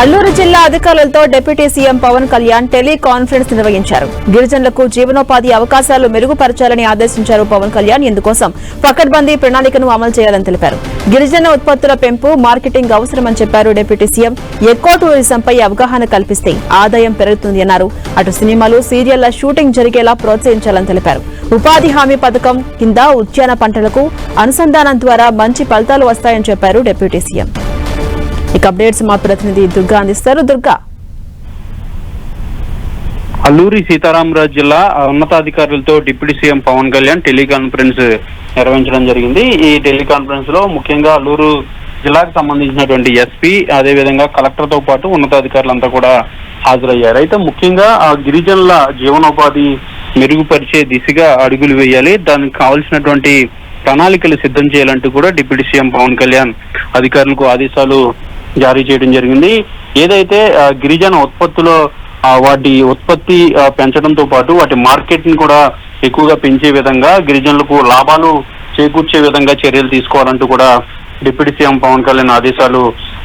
అల్లూరు జిల్లా అధికారులతో deputy CM Pawan Kalyan teleconference నిర్వహించారు. గిరిజనులకు జీవనోపాధి అవకాశాలు మెరుగుపరచాలని ఆదేశించారు పవన్ కళ్యాణ్. ఇందుకోసం పకడ్బందీ ప్రణాళికను అమలు చేయాలని తెలిపారు. గిరిజన ఉత్పత్తుల పెంపు మార్కెటింగ్ అవసరమని చెప్పారు డిప్యూటీ సీఎం. ఎక్కువ టూరిజంపై అవగాహన కల్పిస్తే ఆదాయం పెరుగుతుంది అన్నారు. అటు సినిమాలు సీరియళ్ళ షూటింగ్ జరిగేలా ప్రోత్సహించాలని తెలిపారు. ఉపాధి హామీ పథకం కింద ఉద్యాన పంటలకు అనుసంధానం ద్వారా మంచి ఫలితాలు వస్తాయని చెప్పారు డిప్యూటీ సీఎం. ఇక అప్డేట్స్ మా ప్రతినిధి దుర్గా అందిస్తారు. దుర్గా. అల్లూరి సీతారామరాజు జిల్లా ఉన్నతాధికారులతో deputy CM Pawan Kalyan teleconference నిర్వహించడం జరిగింది. ఈ టెలికాన్ఫరెన్స్లో ముఖ్యంగా అల్లూరు జిల్లాకు సంబంధించినటువంటి ఎస్పీ అదేవిధంగా కలెక్టర్తో పాటు ఉన్నతాధికారులంతా కూడా హాజరయ్యారు. అయితే ముఖ్యంగా ఆ గిరిజనుల జీవనోపాధి మెరుగుపరిచే దిశగా అడుగులు వేయాలి. దానికి కావాల్సినటువంటి ప్రణాళికలు సిద్ధం చేయాలంటూ కూడా డిప్యూటీ సీఎం పవన్ కళ్యాణ్ అధికారులకు ఆదేశాలు జారీ చేయడం జరిగింది. ఏదైతే గిరిజన ఉత్పత్తులో వాటి ఉత్పత్తి పెంచడంతో పాటు వాటి మార్కెట్ని కూడా ఎక్కువగా పెంచే విధంగా గిరిజనులకు లాభాలు చేకూర్చే విధంగా చర్యలు తీసుకోవాలంటూ కూడా డిప్యూటీ సీఎం పవన్ కళ్యాణ్ ఆదేశాలు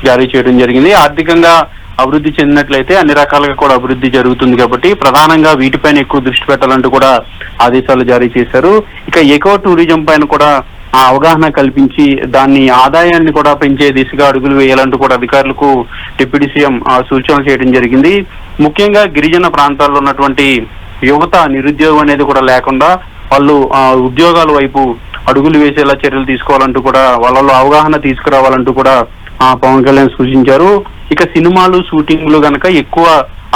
జారీ చేయడం జరిగింది. ఆర్థికంగా అభివృద్ధి చెందినట్లయితే అన్ని రకాలుగా కూడా అభివృద్ధి జరుగుతుంది కాబట్టి ప్రధానంగా వీటిపైన ఎక్కువ దృష్టి పెట్టాలంటూ కూడా ఆదేశాలు జారీ చేశారు. ఇక ఎకో టూరిజం పైన కూడా ఆ అవగాహన కల్పించి దాన్ని ఆదాయాన్ని కూడా పెంచే దిశగా అడుగులు వేయాలంటూ కూడా అధికారులకు డిప్యూటీ సీఎం సూచనలు చేయడం జరిగింది. ముఖ్యంగా గిరిజన ప్రాంతాల్లో ఉన్నటువంటి యువత నిరుద్యోగం అనేది కూడా లేకుండా వాళ్ళు ఉద్యోగాల వైపు అడుగులు వేసేలా చర్యలు తీసుకోవాలంటూ కూడా వాళ్ళలో అవగాహన తీసుకురావాలంటూ కూడా ఆ, పవన్ కళ్యాణ్ సూచించారు. ఇక సినిమాలు షూటింగ్లు గనక ఎక్కువ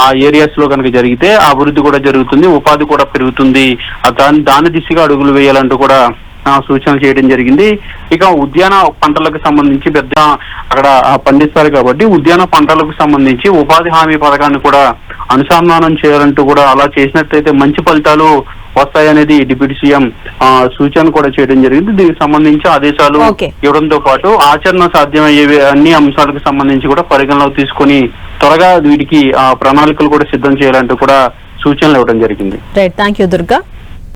ఆ ఏరియాస్లో కనుక జరిగితే అభివృద్ధి కూడా జరుగుతుంది ఉపాధి కూడా పెరుగుతుంది. దాని దాని దిశగా అడుగులు వేయాలంటూ కూడా సూచనలు చేయడం జరిగింది. ఇక ఉద్యాన పంటలకు సంబంధించి పెద్ద అక్కడ పండిస్తారు కాబట్టి ఉద్యాన పంటలకు సంబంధించి ఉపాధి హామీ పథకాన్ని కూడా అనుసంధానం చేయాలంటూ కూడా అలా చేసినట్లయితే మంచి ఫలితాలు వస్తాయనేది డిప్యూటీ సీఎం ఆ, సూచన కూడా చేయడం జరిగింది. దీనికి సంబంధించి ఆదేశాలు. ఇవ్వడంతో పాటు ఆచరణ సాధ్యమయ్యే అన్ని అంశాలకు సంబంధించి కూడా పరిగణలోకి తీసుకొని త్వరగా వీటికి ఆ, ప్రణాళికలు కూడా సిద్ధం చేయాలంటూ కూడా సూచనలు ఇవ్వడం జరిగింది. Right thank you Durga